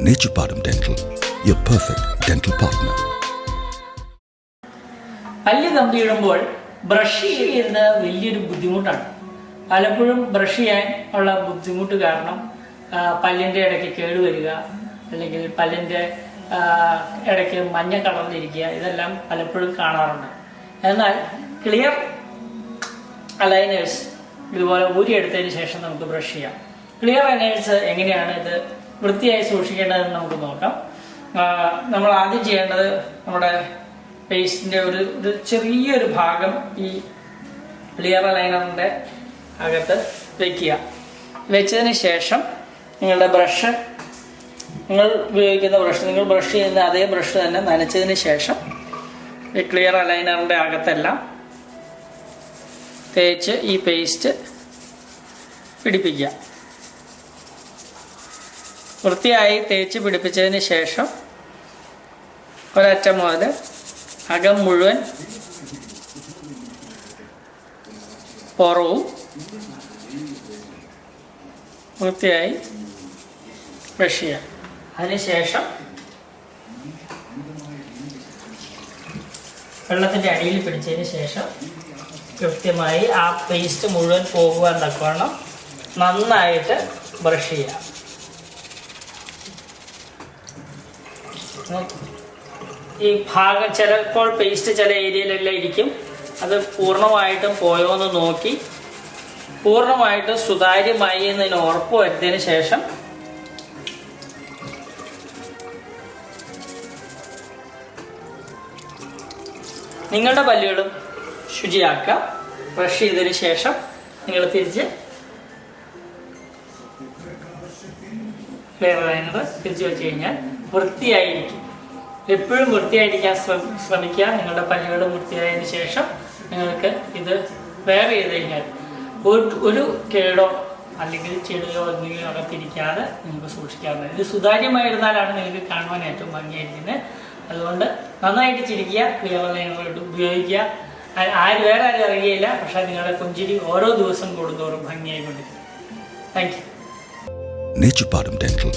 Naturepadam Dental, your perfect dental partner. പല്ല് കമ്പിയിടുമ്പോൾ brush ചെയ്യുന്നത് വലിയൊരു ബുദ്ധിമുട്ടാണ്. പലപ്പോഴും ബ്രഷ് ചെയ്യാൻ ഉള്ള ബുദ്ധിമുട്ട് കാരണം പല്ലിന്റെ ഇടയ്ക്ക് കേടുവരിക അല്ലെങ്കിൽ പല്ലിന്റെ ഇടയ്ക്ക് മഞ്ഞ കളർന്നിരിക്കുക ഇതെല്ലാം പലപ്പോഴും കാണാറുണ്ട്. എന്നാൽ ക്ലിയർ അലൈനേഴ്സ് ഇതുപോലെ ഊരിയെടുത്തതിന് ശേഷം നമുക്ക് ബ്രഷ് ചെയ്യാം. ക്ലിയർ അലൈനേഴ്സ് എങ്ങനെയാണ് ഇത് വൃത്തിയായി സൂക്ഷിക്കേണ്ടതെന്ന് നമുക്ക് നോക്കാം. നമ്മൾ ആദ്യം ചെയ്യേണ്ടത് നമ്മുടെ പേസ്റ്റിന്റെ ഒരു ഒരു ചെറിയൊരു ഭാഗം ഈ ക്ലിയർ അലൈനറിന്റെ അകത്ത് വെക്കുക. വെച്ചതിന് ശേഷം നിങ്ങളുടെ ബ്രഷ് നിങ്ങൾ ഉപയോഗിക്കുന്ന ബ്രഷ് നിങ്ങൾ ബ്രഷ് ചെയ്യുന്ന അതേ ബ്രഷ് തന്നെ നനച്ചതിന് ശേഷം ഈ ക്ലിയർ അലൈനറിന്റെ അകത്തെല്ലാം തേച്ച് ഈ പേസ്റ്റ് പിടിപ്പിക്കുക. വൃത്തിയായി തേച്ച് പിടിപ്പിച്ചതിന് ശേഷം ഒരറ്റം മുതൽ അകം മുഴുവൻ പുറവും വൃത്തിയായി ബ്രഷ് ചെയ്യുക. അതിനുശേഷം വെള്ളത്തിന്റെ അടിയിൽ പിടിച്ചതിന് ശേഷം കൃത്യമായി ആ പേസ്റ്റ് മുഴുവൻ പോകുവാൻ തക്കവണ്ണം നന്നായിട്ട് ബ്രഷ് ചെയ്യുക. ഈ ഭാഗം ചിലപ്പോൾ പേസ്റ്റ് ചില ഏരിയയിലെല്ലാം ഇരിക്കും. അത് പൂർണമായിട്ടും പോയോ എന്ന് നോക്കി. പൂർണമായിട്ടും സുതാര്യമായി എന്നതിന് ഉറപ്പ് വരുത്തിയതിന് ശേഷം നിങ്ങളുടെ പല്ലുകളും ശുചിയാക്കുക. ബ്രഷ് ചെയ്തതിന് ശേഷം നിങ്ങൾ തിരിച്ച് ക്ലിയർ തിരിച്ചു വെച്ച് കഴിഞ്ഞാൽ വൃത്തിയായിരിക്കും. എപ്പോഴും വൃത്തിയായിരിക്കാൻ ശ്രമ- ശ്രമിക്കുക. നിങ്ങളുടെ പല്ലുകളും വൃത്തിയായതിനു ശേഷം നിങ്ങൾക്ക് ഇത് വെയർ ചെയ്ത് കഴിഞ്ഞാൽ ഒരു- കേടോ അല്ലെങ്കിൽ ചെടിയോ എന്തെങ്കിലും അകത്തിരിക്കാതെ നിങ്ങൾക്ക് സൂക്ഷിക്കാവുന്നത് ഇത് സുതാര്യമായിരുന്നാലാണ് നിങ്ങൾക്ക് കാണുവാൻ ഏറ്റവും ഭംഗിയായിരിക്കുന്നത്. അതുകൊണ്ട് നന്നായിട്ട് ചിരിക്കുക ക്ലിയർ ഉപയോഗിക്കുക. ആര് വേറെ ആരും അറിയുകയില്ല. പക്ഷേ നിങ്ങളുടെ പുഞ്ചിരി ഓരോ ദിവസം കൂടുന്തോറും ഭംഗിയായിക്കൊണ്ടിരിക്കും thank you Naturepadam Dental,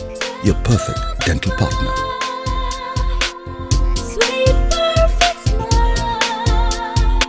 your perfect dental partner. Sweet, perfect smile,